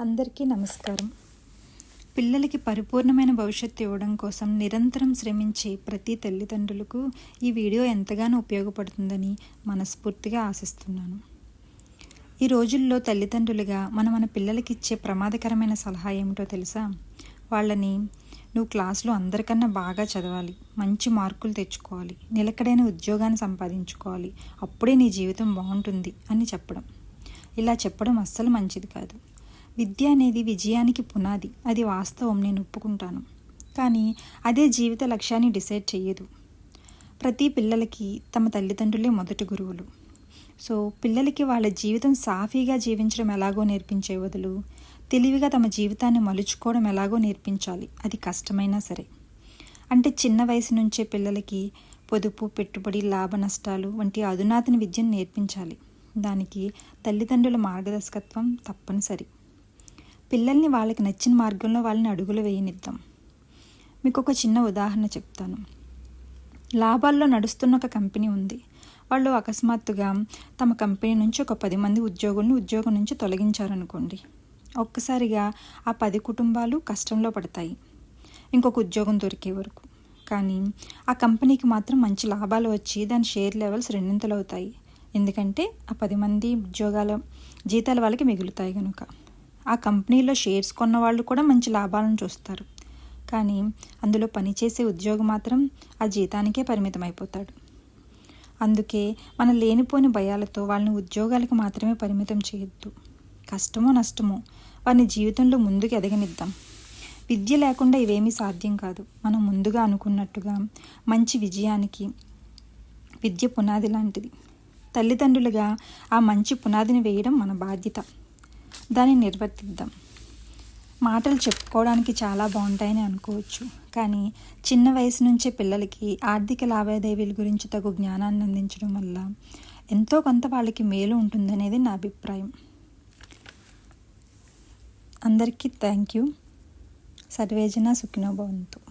అందరికీ నమస్కారం. పిల్లలకి పరిపూర్ణమైన భవిష్యత్తు ఇవ్వడం కోసం నిరంతరం శ్రమించే ప్రతి తల్లిదండ్రులకు ఈ వీడియో ఎంతగానో ఉపయోగపడుతుందని మనస్ఫూర్తిగా ఆశిస్తున్నాను. ఈ రోజుల్లో తల్లిదండ్రులుగా మనం మన పిల్లలకి ఇచ్చే ప్రమాదకరమైన సలహా ఏమిటో తెలుసా? వాళ్ళని నువ్వు క్లాసులో అందరికన్నా బాగా చదవాలి మంచి మార్కులు తెచ్చుకోవాలి నిలకడైన ఉద్యోగాన్ని సంపాదించుకోవాలి అప్పుడే నీ జీవితం బాగుంటుంది అని చెప్పడం. ఇలా చెప్పడం అస్సలు మంచిది కాదు. విద్య అనేది విజయానికి పునాది. అది వాస్తవం నేను ఒప్పుకుంటాను. కానీ అదే జీవిత లక్ష్యాన్ని డిసైడ్ చేయదు ప్రతి పిల్లలకి తమ తల్లిదండ్రులే మొదటి గురువులు. సో పిల్లలకి వాళ్ళ జీవితం సాఫీగా జీవించడం ఎలాగో నేర్పించే బదులు తెలివిగా తమ జీవితాన్ని మలుచుకోవడం ఎలాగో నేర్పించాలి. అది కష్టమైనా సరే. అంటే చిన్న వయసు నుంచే పిల్లలకి పొదుపు పెట్టుబడి లాభ నష్టాలు వంటి అధునాతన విద్యను నేర్పించాలి. దానికి తల్లిదండ్రుల మార్గదర్శకత్వం తప్పనిసరి. పిల్లల్ని వాళ్ళకి నచ్చిన మార్గంలో వాళ్ళని అడుగులు వేయనిద్దాం. మీకు ఒక చిన్న ఉదాహరణ చెప్తాను. లాభాల్లో నడుస్తున్న ఒక కంపెనీ ఉంది. వాళ్ళు అకస్మాత్తుగా తమ కంపెనీ నుంచి ఒక పది మంది ఉద్యోగులను ఉద్యోగం నుంచి తొలగించారనుకోండి. ఒక్కసారిగా ఆ పది కుటుంబాలు కష్టంలో పడతాయి. ఇంకొక ఉద్యోగం దొరికే వరకు. కానీ ఆ కంపెనీకి మాత్రం మంచి లాభాలు వచ్చి దాని షేర్ లెవెల్స్ రెండింతలు అవుతాయి ఎందుకంటే ఆ పది మంది ఉద్యోగాల జీతాలు వాళ్ళకి మిగులుతాయి కనుక ఆ కంపెనీలో షేర్స్ కొన్న వాళ్ళు కూడా మంచి లాభాలను చూస్తారు. కానీ అందులో పనిచేసే ఉద్యోగం మాత్రం ఆ జీతానికే పరిమితం అయిపోతాడు అందుకే మన లేనిపోని భయాలతో వాళ్ళని ఉద్యోగాలకు మాత్రమే పరిమితం చేయొద్దు. కష్టమో నష్టమో వారిని జీవితంలో ముందుకు ఎదగనిద్దాం. విద్య లేకుండా ఇవేమీ సాధ్యం కాదు. మనం ముందుగా అనుకున్నట్టుగా మంచి విజయానికి విద్య పునాది లాంటిది. తల్లిదండ్రులుగా ఆ మంచి పునాదిని వేయడం మన బాధ్యత. దాన్ని నిర్వర్తిద్దాం. మాటలు చెప్పుకోవడానికి చాలా బాగుంటాయని అనుకోవచ్చు. కానీ చిన్న వయసు నుంచే పిల్లలకి ఆర్థిక లావాదేవీల గురించి తగు జ్ఞానాన్ని అందించడం వల్ల ఎంతో కొంత వాళ్ళకి మేలు ఉంటుందనేది నా అభిప్రాయం. అందరికీ థ్యాంక్ యూ. సర్వేజన సుఖినోభవంతు